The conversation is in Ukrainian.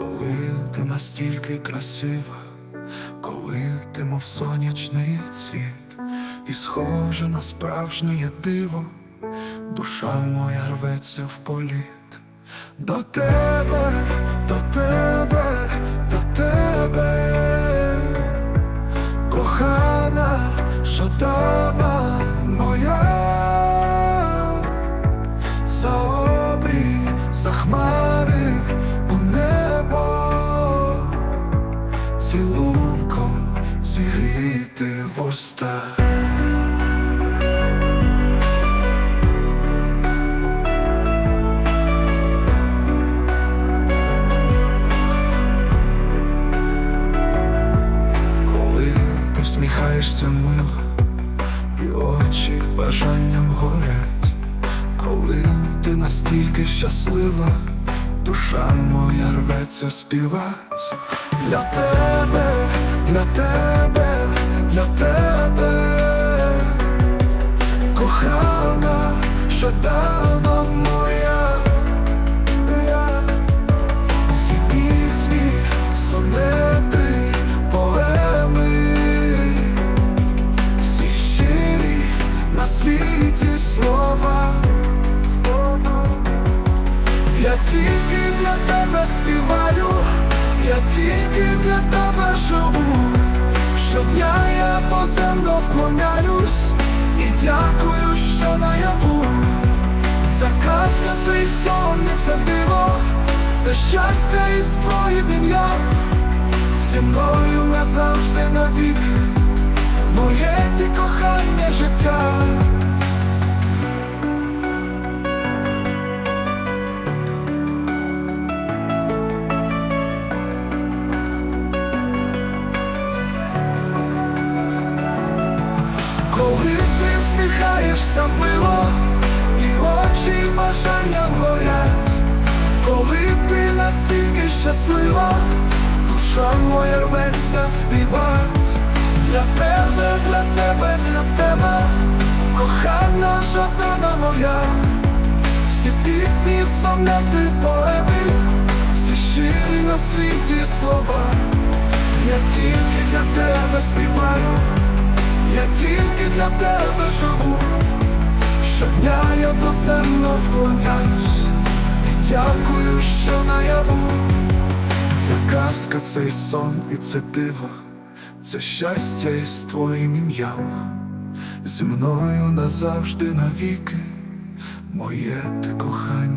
Коли ти настільки красива, коли ти мов сонячний цвіт, і схожа на справжнє диво, душа моя рветься в політ. До тебе, до тебе, цілунком зігріти вуста. Коли ти всміхаєшся мило, і очі бажанням горять, коли ти настільки щаслива, душа моя рветься співать. Для тебе, для тебе, для тебе, тільки для тебе співаю, я тільки для тебе живу. Щодня я поземно вклоняюсь. І дякую, що наяву. Ця казка, цей сон, і це диво, це щастя із твоїм ім'ям, зі мною назавжди навік, настільки щаслива, душа моя рветься співать для тебе, для тебе, для тебе, кохана жадана моя, всі пісні, сонети, поеми, всі щирі на світі слова, я тільки для тебе співаю. Я тільки для тебе живу, щодня я доземно вклоняюсь. і дякую, що наяву. Це казка, цей сон і це диво, це щастя із твоїм ім'ям, зі мною назавжди навіки, моє ти кохання.